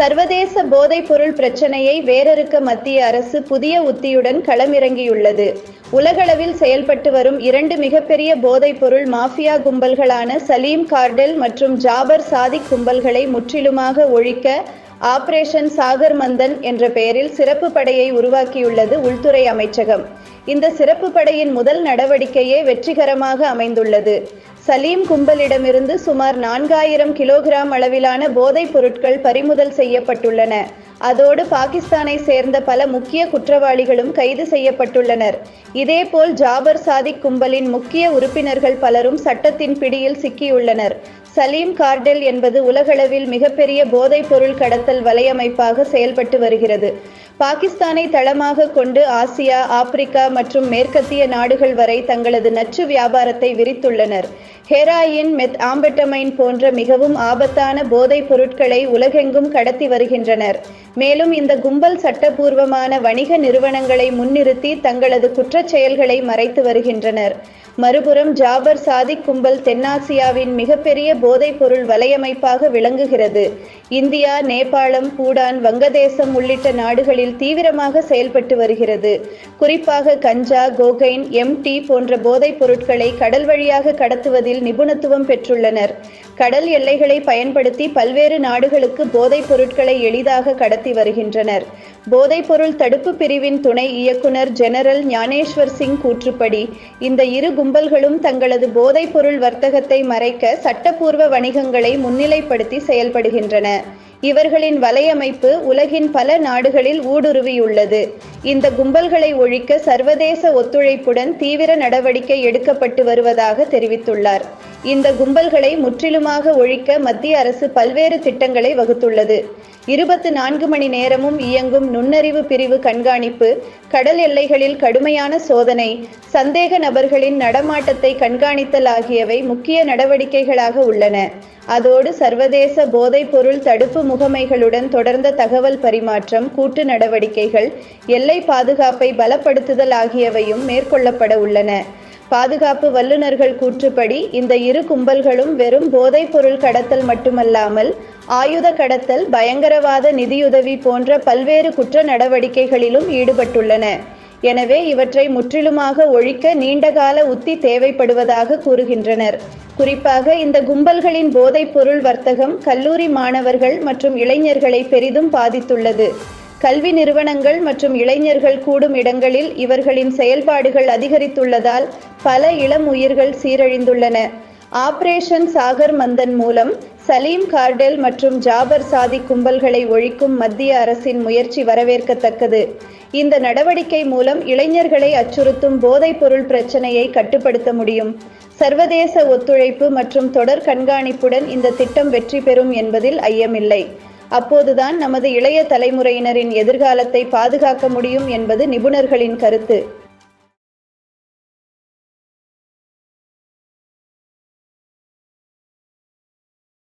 சர்வதேச போதைப் பொருள் பிரச்சனையை வேரறுக்க மத்திய அரசு புதிய உத்தியுடன் களமிறங்கியுள்ளது. உலகளவில் செயல்பட்டு வரும் இரண்டு மிகப்பெரிய போதைப் பொருள் மாஃபியா கும்பல்களான சலீம் கார்டெல் மற்றும் ஜாபர் சாதிக் கும்பல்களை முற்றிலுமாக ஒழிக்க ஆபரேஷன் சாகர் மந்தன் என்ற பெயரில் சிறப்பு படையை உருவாக்கியுள்ளது உள்துறை அமைச்சகம். இந்த சிறப்பு படையின் முதல் நடவடிக்கையே வெற்றிகரமாக அமைந்துள்ளது. சலீம் கும்பலிடமிருந்து சுமார் நான்காயிரம் கிலோகிராம் அளவிலான போதைப் பொருட்கள் பறிமுதல் செய்யப்பட்டுள்ளன. அதோடு பாகிஸ்தானை சேர்ந்த பல முக்கிய குற்றவாளிகளும் கைது செய்யப்பட்டுள்ளனர். இதேபோல் ஜாபர் சாதிக் கும்பலின் முக்கிய உறுப்பினர்கள் பலரும் சட்டத்தின் பிடியில் சிக்கியுள்ளனர். சலீம் கார்டெல் என்பது உலகளவில் மிகப்பெரிய போதைப் பொருள் கடத்தல் வலையமைப்பாக செயல்பட்டு வருகிறது. பாகிஸ்தானை தளமாக கொண்டு ஆசியா ஆப்பிரிக்கா மற்றும் மேற்கத்திய நாடுகள் வரை தங்களது நச்சு வியாபாரத்தை விரித்துள்ளனர். ஹெராயின் மெத் ஆம்பெட்டமைன் போன்ற மிகவும் ஆபத்தான போதைப் பொருட்களை உலகெங்கும் கடத்தி வருகின்றனர். மேலும் இந்த கும்பல் சட்டபூர்வமான வணிக நிறுவனங்களை முன்னிறுத்தி தங்களது குற்றச் செயல்களை மறைத்து வருகின்றனர். மறுபுறம் ஜாபர் சாதிக் கும்பல் தென்னாசியாவின் மிகப்பெரிய போதைப் பொருள் வலையமைப்பாக விளங்குகிறது. இந்தியா நேபாளம் பூடான் வங்கதேசம் உள்ளிட்ட நாடுகளில் தீவிரமாக செயல்பட்டு வருகிறது. குறிப்பாக கஞ்சா கோகைன் எம்டி போன்ற போதைப் பொருட்களை கடல் வழியாக கடத்துவதில் நிபுணத்துவம் பெற்றுள்ளனர். கடல் எல்லைகளை பயன்படுத்தி பல்வேறு நாடுகளுக்கு போதைப் பொருட்களை எளிதாக கடத்த வருகின்றனர். போதைப்பொருள் தடுப்பு பிரிவின் துணை இயக்குனர் ஜெனரல் ஞானேஸ்வர் சிங் கூற்றுப்படி இந்த இரு கும்பல்களும் தங்களது போதைப்பொருள் வர்த்தகத்தை மறைக்க சட்டப்பூர்வ வணிகங்களை முன்னிலைப்படுத்தி செயல்படுகின்றன. இவர்களின் வலையமைப்பு உலகின் பல நாடுகளில் ஊடுருவியுள்ளது. இந்த கும்பல்களை ஒழிக்க சர்வதேச ஒத்துழைப்புடன் தீவிர நடவடிக்கை எடுக்கப்பட்டு வருவதாக தெரிவித்துள்ளார். இந்த கும்பல்களை முற்றிலுமாக ஒழிக்க மத்திய அரசு பல்வேறு திட்டங்களை வகுத்துள்ளது. இருபத்து நான்கு மணி நேரமும் இயங்கும் நுண்ணறிவு பிரிவு கண்காணிப்பு கடல் எல்லைகளில் கடுமையான சோதனை சந்தேக நபர்களின் நடமாட்டத்தை கண்காணித்தல் ஆகியவை முக்கிய நடவடிக்கைகளாக உள்ளன. அதோடு சர்வதேச போதைப் பொருள் தடுப்பு முகமைகளுடன் தொடர்ந்த தகவல் பரிமாற்றம் கூட்டு நடவடிக்கைகள் எல்லை பாதுகாப்பை பலப்படுத்துதல் ஆகியவையும் மேற்கொள்ளப்பட உள்ளன. பாதுகாப்பு வல்லுநர்கள் கூற்றுப்படி இந்த இரு கும்பல்களும் வெறும் போதைப் பொருள் கடத்தல் மட்டுமல்லாமல் ஆயுத கடத்தல் பயங்கரவாத நிதியுதவி போன்ற பல்வேறு குற்ற நடவடிக்கைகளிலும் ஈடுபட்டுள்ளன. எனவே இவற்றை முற்றிலுமாக ஒழிக்க நீண்டகால உத்தி தேவைப்படுவதாக கூறுகின்றனர். குறிப்பாக இந்த கும்பல்களின் போதைப் பொருள் வர்த்தகம் கல்லூரி மாணவர்கள் மற்றும் இளைஞர்களை பெரிதும் பாதித்துள்ளது. கல்வி நிறுவனங்கள் மற்றும் இளைஞர்கள் கூடும் இடங்களில் இவர்களின் செயல்பாடுகள் அதிகரித்துள்ளதால் பல இளம் உயிர்கள் சீரழிந்துள்ளன. ஆபரேஷன் சாகர் மந்தன் மூலம் சலீம் கார்டெல் மற்றும் ஜாபர் சாதி கும்பல்களை ஒழிக்கும் மத்திய அரசின் முயற்சி வரவேற்கத்தக்கது. இந்த நடவடிக்கை மூலம் இளைஞர்களை அச்சுறுத்தும் போதைப் பொருள் பிரச்சனையை கட்டுப்படுத்த முடியும். சர்வதேச ஒத்துழைப்பு மற்றும் தொடர் கண்காணிப்புடன் இந்த திட்டம் வெற்றி பெறும் என்பதில் ஐயமில்லை. அப்போதுதான் நமது இளைய தலைமுறையினரின் எதிர்காலத்தை பாதுகாக்க முடியும் என்பது நிபுணர்களின் கருத்து.